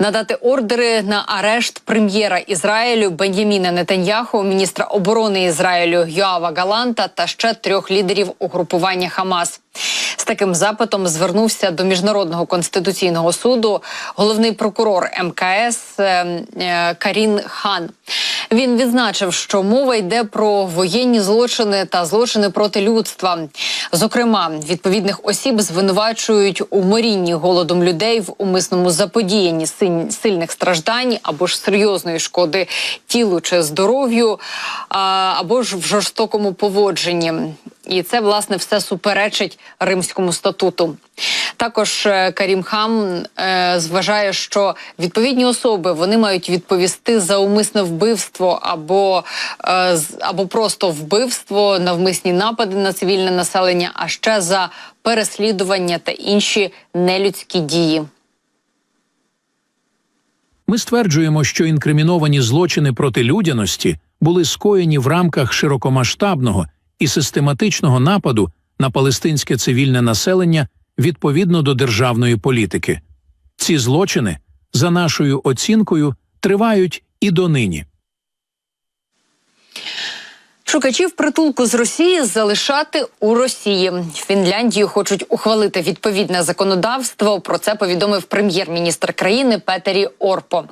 надати ордери на арешт прем'єра Ізраїлю Бен'яміна Нетаньяху, міністра оборони Ізраїлю Йоава Галанта та ще трьох лідерів угрупування Хамас. З таким запитом звернувся до міжнародного конституційного суду головний прокурор МКС е, е, Карін Хан. Він відзначив, що мова йде про воєнні злочини та злочини проти людства. Зокрема, відповідних осіб звинувачують у морінні голодом людей в умисному заподіянні сильних страждань або ж серйозної шкоди тілу чи здоров'ю, або ж в жорстокому поводженні. І це власне все суперечить Римському статуту. Також е, Карім Хам е, зважає, що відповідні особи вони мають відповісти за умисне вбивство або, е, або просто вбивство, навмисні напади на цивільне населення, а ще за переслідування та інші нелюдські дії. Ми стверджуємо, що інкриміновані злочини проти людяності були скоєні в рамках широкомасштабного і систематичного нападу на палестинське цивільне населення відповідно до державної політики. Ці злочини, за нашою оцінкою, тривають і донині. Шукачів притулку з Росії залишати у Росії. Фінляндію хочуть ухвалити відповідне законодавство. Про це повідомив прем'єр-міністр країни Петері Орпо.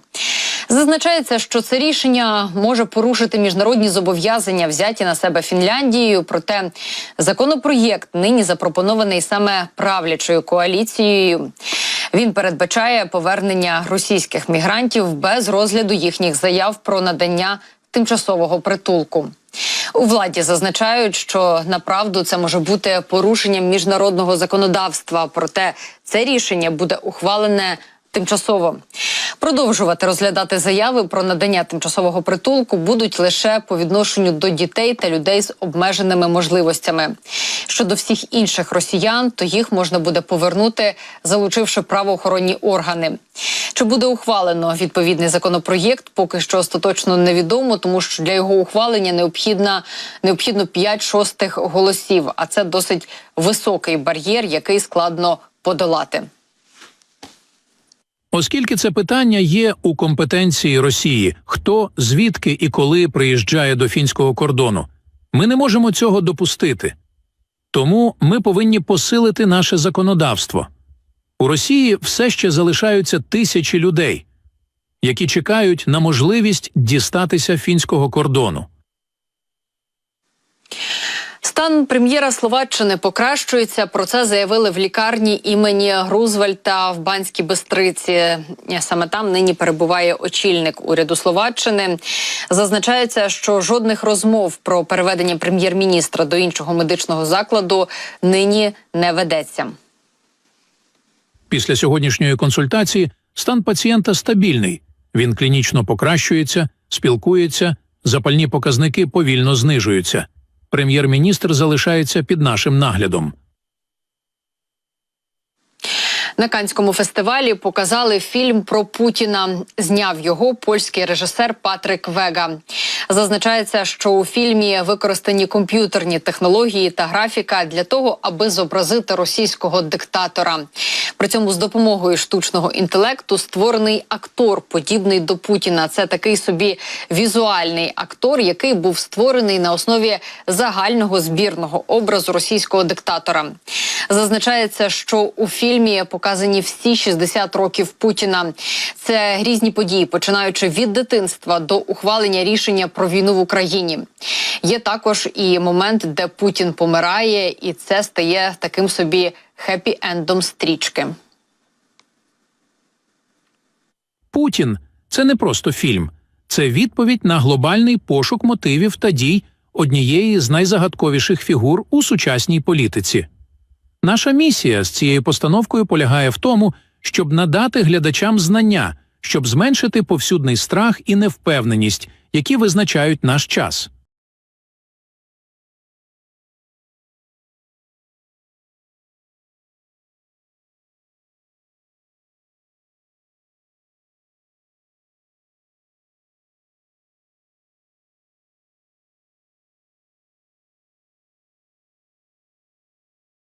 Зазначається, що це рішення може порушити міжнародні зобов'язання, взяті на себе Фінляндією. Проте законопроєкт нині запропонований саме правлячою коаліцією. Він передбачає повернення російських мігрантів без розгляду їхніх заяв про надання тимчасового притулку. У владі зазначають, що направду це може бути порушенням міжнародного законодавства. Проте це рішення буде ухвалене тимчасово. Продовжувати розглядати заяви про надання тимчасового притулку будуть лише по відношенню до дітей та людей з обмеженими можливостями. Щодо всіх інших росіян, то їх можна буде повернути, залучивши правоохоронні органи. Чи буде ухвалено відповідний законопроєкт, поки що остаточно невідомо, тому що для його ухвалення необхідна необхідно 5 шостих голосів, а це досить високий бар'єр, який складно подолати. Оскільки це питання є у компетенції Росії, хто, звідки і коли приїжджає до фінського кордону, ми не можемо цього допустити. Тому ми повинні посилити наше законодавство. У Росії все ще залишаються тисячі людей, які чекають на можливість дістатися фінського кордону. Стан прем'єра Словаччини покращується. Про це заявили в лікарні імені Рузвельта в Банській Бистриці. Саме там нині перебуває очільник уряду Словаччини. Зазначається, що жодних розмов про переведення прем'єр-міністра до іншого медичного закладу нині не ведеться. Після сьогоднішньої консультації стан пацієнта стабільний. Він клінічно покращується, спілкується, запальні показники повільно знижуються. Прем'єр-міністр залишається під нашим наглядом. На Канському фестивалі показали фільм про Путіна. Зняв його польський режисер Патрик Вега. Зазначається, що у фільмі використані комп'ютерні технології та графіка для того, аби зобразити російського диктатора. При цьому з допомогою штучного інтелекту створений актор, подібний до Путіна. Це такий собі візуальний актор, який був створений на основі загального збірного образу російського диктатора. Зазначається, що у фільмі показані всі 60 років Путіна. Це різні події, починаючи від дитинства до ухвалення рішення про війну в Україні. Є також і момент, де Путін помирає, і це стає таким собі хеппі-ендом стрічки. Путін це не просто фільм, це відповідь на глобальний пошук мотивів та дій однієї з найзагадковіших фігур у сучасній політиці. Наша місія з цією постановкою полягає в тому, щоб надати глядачам знання, щоб зменшити повсюдний страх і невпевненість, які визначають наш час.